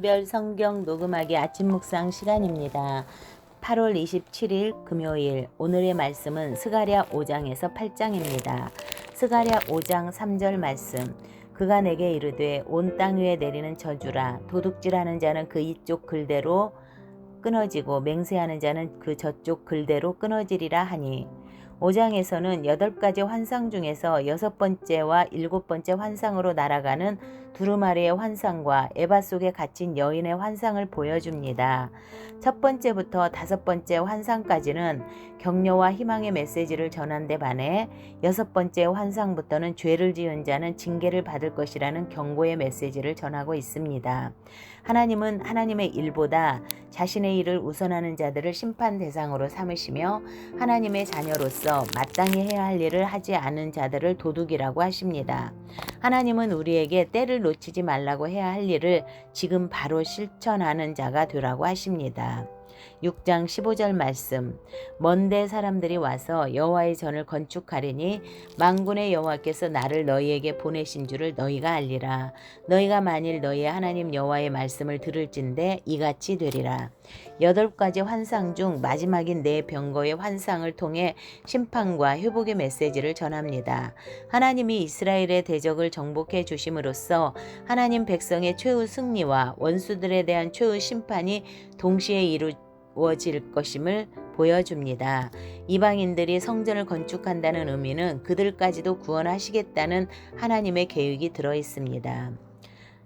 별 성경 녹음하기 아침 묵상 시간입니다. 8월 27일 금요일 오늘의 말씀은 스가랴 5장에서 8장입니다. 스가랴 5장 3절 말씀 그가 내게 이르되 온 땅 위에 내리는 저주라 도둑질하는 자는 그 이쪽 글대로 끊어지고 맹세하는 자는 그 저쪽 글대로 끊어지리라 하니 5장에서는 여덟 가지 환상 중에서 여섯 번째와 일곱 번째 환상으로 날아가는 두루마리의 환상과 에바 속에 갇힌 여인의 환상을 보여줍니다. 첫 번째부터 다섯 번째 환상까지는 격려와 희망의 메시지를 전한 데 반해 여섯 번째 환상부터는 죄를 지은 자는 징계를 받을 것이라는 경고의 메시지를 전하고 있습니다. 하나님은 하나님의 일보다 자신의 일을 우선하는 자들을 심판 대상으로 삼으시며 하나님의 자녀로서 마땅히 해야 할 일을 하지 않은 자들을 도둑이라고 하십니다. 하나님은 우리에게 때를 놓치지 말라고 해야 할 일을 지금 바로 실천하는 자가 되라고 하십니다. 6장 15절 말씀. 먼데 사람들이 와서 여호와의 전을 건축하리니 만군의 여호와께서 나를 너희에게 보내신 줄을 너희가 알리라. 너희가 만일 너희의 하나님 여호와의 말씀을 들을진대 이같이 되리라. 여덟 가지 환상 중 마지막인 네 병거의 환상을 통해 심판과 회복의 메시지를 전합니다. 하나님이 이스라엘의 대적을 정복해 주심으로써 하나님 백성의 최후 승리와 원수들에 대한 최후 심판이 동시에 이루 어질 것임을 보여줍니다. 이방인들이 성전을 건축한다는 의미는 그들까지도 구원하시겠다는 하나님의 계획이 들어 있습니다.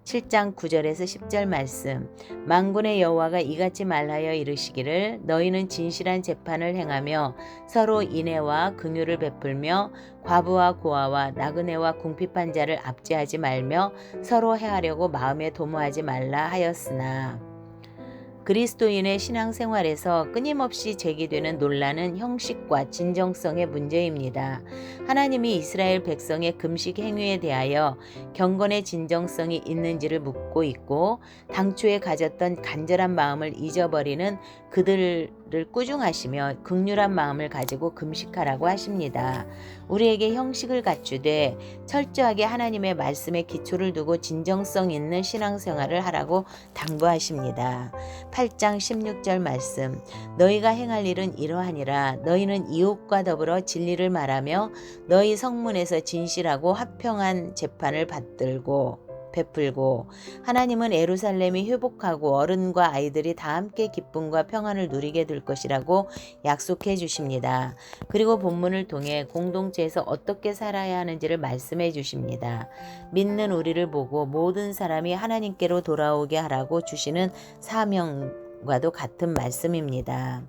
7장 9절에서 10절 말씀 만군의 여호와가 이같이 말하여 이르시기를 너희는 진실한 재판을 행하며 서로 인애와 긍휼을 베풀며 과부와 고아와 나그네와 궁핍한 자를 압제하지 말며 서로 해하려고 마음에 도모하지 말라 하였으나 그리스도인의 신앙생활에서 끊임없이 제기되는 논란은 형식과 진정성의 문제입니다. 하나님이 이스라엘 백성의 금식 행위에 대하여 경건의 진정성이 있는지를 묻고 있고 당초에 가졌던 간절한 마음을 잊어버리는 그들 을 꾸중하시며 극률한 마음을 가지고 금식하라고 하십니다. 우리에게 형식을 갖추되 철저하게 하나님의 말씀에 기초를 두고 진정성 있는 신앙생활을 하라고 당부하십니다. 8장 16절 말씀 너희가 행할 일은 이러하니라 너희는 이웃과 더불어 진리를 말하며 너희 성문에서 진실하고 화평한 재판을 받들고 베풀고 하나님은 에루살렘이 회복하고 어른과 아이들이 다 함께 기쁨과 평안을 누리게 될 것이라고 약속해 주십니다. 그리고 본문을 통해 공동체에서 어떻게 살아야 하는지를 말씀해 주십니다. 믿는 우리를 보고 모든 사람이 하나님께로 돌아오게 하라고 주시는 사명 과도 같은 말씀입니다.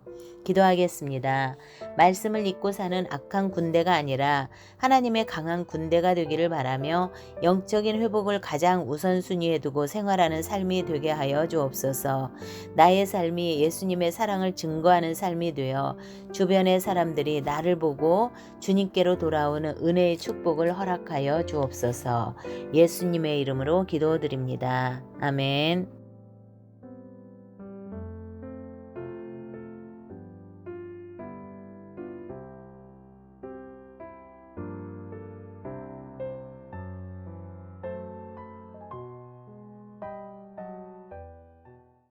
기도하겠습니다. 말씀을 잊고 사는 악한 군대가 아니라 하나님의 강한 군대가 되기를 바라며 영적인 회복을 가장 우선순위에 두고 생활하는 삶이 되게 하여 주옵소서. 나의 삶이 예수님의 사랑을 증거하는 삶이 되어 주변의 사람들이 나를 보고 주님께로 돌아오는 은혜의 축복을 허락하여 주옵소서. 예수님의 이름으로 기도드립니다. 아멘.